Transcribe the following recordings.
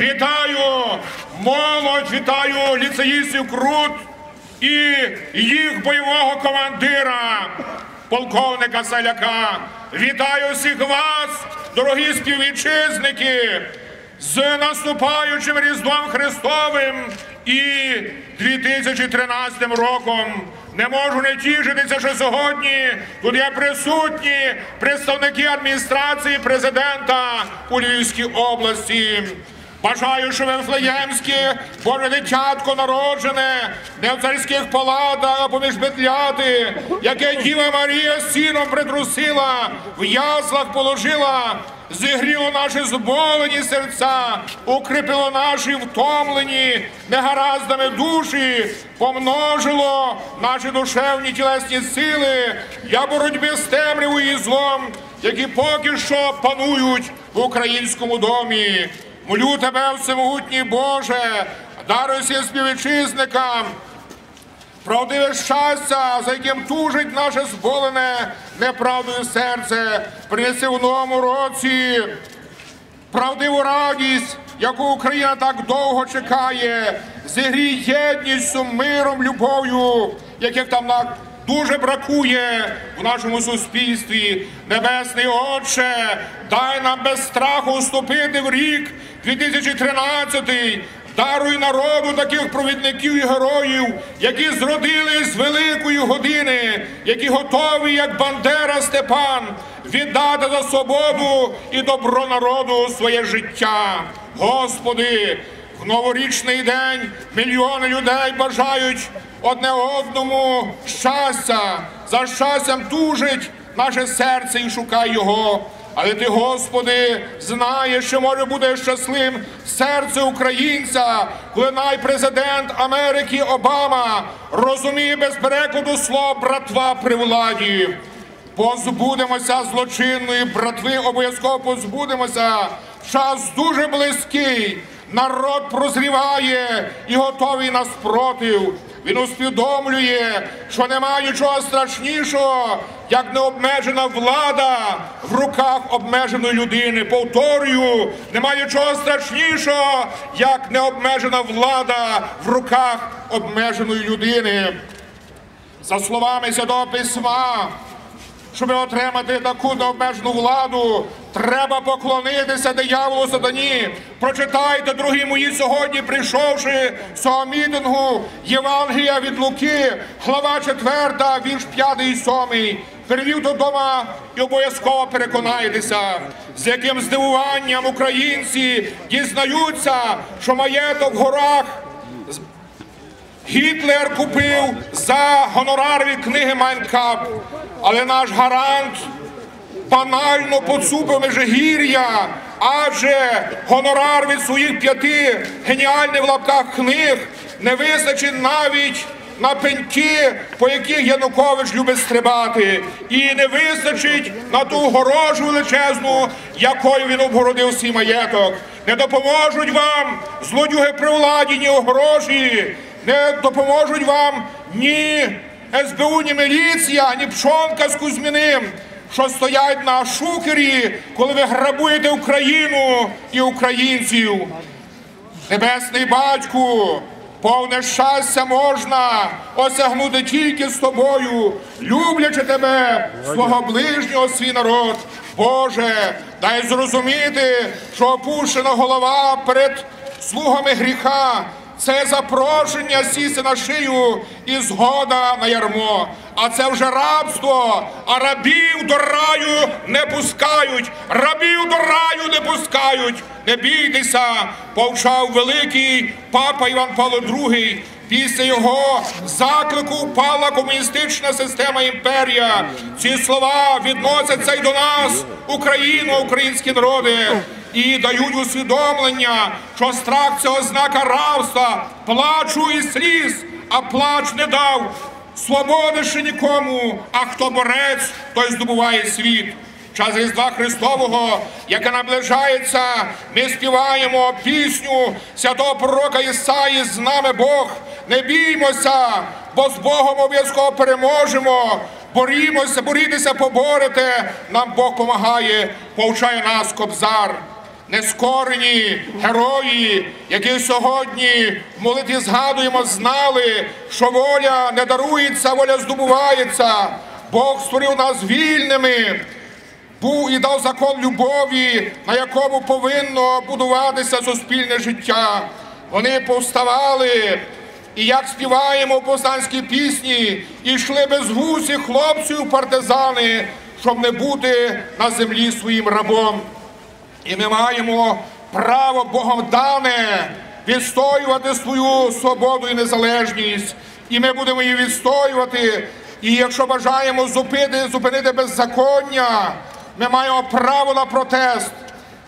Вітаю молодь, вітаю ліцеїстів Крут і їх бойового командира, полковника Саляка. Вітаю всіх вас, дорогі співвітчизники, з наступаючим Різдвом Христовим і 2013 роком. Не можу не тішитися, що сьогодні тут є присутні представники адміністрації президента у Львівській області. Бажаю, що Вифлеємське Боже дитятко народжене, не в царських палатах, а поміж бетляти, яке Діва Марія сіном притрусила, в яслах положила, зігріло наші зболені серця, укріпило наші втомлені негараздами душі, помножило наші душевні тілесні сили для боротьби з темрявою і злом, які поки що панують в українському домі. Молю тебе, всемогутній Боже, даруй всім співвітчизникам, правдиве щастя, за яким тужить наше зболене неправдою серце, принеси в новому році правдиву радість, яку Україна так довго чекає, зігрій єдністю, миром, любов'ю, яких там на дуже бракує в нашому суспільстві. Небесний Отче, дай нам без страху вступити в рік 2013 Даруй народу таких провідників і героїв, які зродились з великої години, які готові, як Бандера Степан, віддати за свободу і добро народу своє життя. Господи, в новорічний день мільйони людей бажають одне одному щастя. За щастям тужить наше серце і шукає його. Але ти, Господи, знаєш, що може бути щасливим серце українця, коли найпрезидент Америки Обама розуміє без перекладу слова братва при владі. Позбудемося злочинної братви, обов'язково позбудемося. Час дуже близький. Народ прозріває і готовий на спротив. Він усвідомлює, що немає нічого страшнішого, як необмежена влада в руках обмеженої людини. Повторюю, немає нічого страшнішого, як необмежена влада в руках обмеженої людини. За словами Святого Письма, щоб отримати таку необмежену владу, треба поклонитися дияволу сатані. Прочитайте, дорогі мої, сьогодні, прийшовши з цього мітингу Євангелія від Луки, глава 4, вірш 5 і 7. Перевів додому і обов'язково переконайтеся, з яким здивуванням українці дізнаються, що маєток в горах Гітлер купив за гонорарові книги Майнкап, але наш гарант банально поцупив межигір'я, адже гонорар від своїх п'яти геніальних в лапках книг не вистачить навіть на пеньки, по яких Янукович любить стрибати, і не вистачить на ту горожу величезну, якою він обгородив свій маєток. Не допоможуть вам злодюги при владі, ні огорожі, не допоможуть вам ні СБУ, ні міліція, ні пшонка з Кузьміним, що стоять на шукері, коли ви грабуєте Україну і українців. Небесний батьку, повне щастя можна осягнути тільки з тобою, люблячи тебе, свого ближнього, свій народ. Боже, дай зрозуміти, що опущена голова перед слугами гріха. Це запрошення сісти на шию і згода на ярмо. А це вже рабство. А рабів до раю не пускають. Рабів до раю не пускають. Не бійтеся, повчав великий папа Іван Павло II. Після його заклику впала комуністична система імперія. Ці слова відносяться й до нас, Україну, українські народи і дають усвідомлення, що страх це ознака рабства, плачу і сліз, а плач не дав. Свободи ще нікому, а хто борець, той здобуває світ. Час Різдва Христового, яке наближається, ми співаємо пісню святого пророка Ісаї з нами Бог. Не біймося, бо з Богом обов'язково переможемо. Борімося, борітеся, поборете. Нам Бог помагає, повчає нас кобзар. Нескорені герої, які сьогодні в молитві згадуємо, знали, що воля не дарується, воля здобувається. Бог створив нас вільними був і дав закон любові, на якому повинно будуватися суспільне життя. Вони повставали, і як співаємо в повстанській пісні, йшли без гусі хлопців партизани, щоб не бути на землі своїм рабом. І ми маємо право Богом дане відстоювати свою свободу і незалежність. І ми будемо її відстоювати. І якщо бажаємо зупинити, зупинити беззаконня, ми маємо право на протест,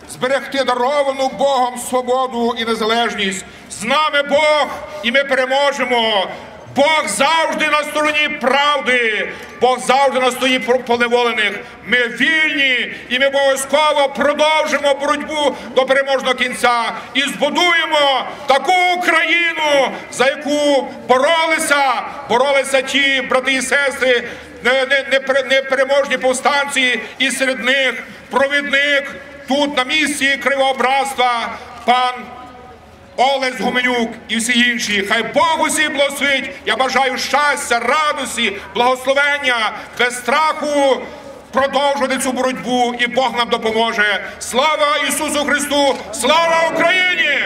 зберегти даровану Богом свободу і незалежність. З нами Бог, і ми переможемо. Бог завжди на стороні правди, Бог завжди на стороні поневолених. Ми вільні і ми обов'язково продовжимо боротьбу до переможного кінця і збудуємо таку Україну, за яку боролися, боролися ті брати і сестри, не- не- не- непереможні повстанці, і серед них провідник тут на місці Кривого Братства, пан. Олесь Гуменюк і всі інші. Хай Бог усі благословить. Я бажаю щастя, радості, благословення, без страху продовжувати цю боротьбу, і Бог нам допоможе. Слава Ісусу Христу! Слава Україні!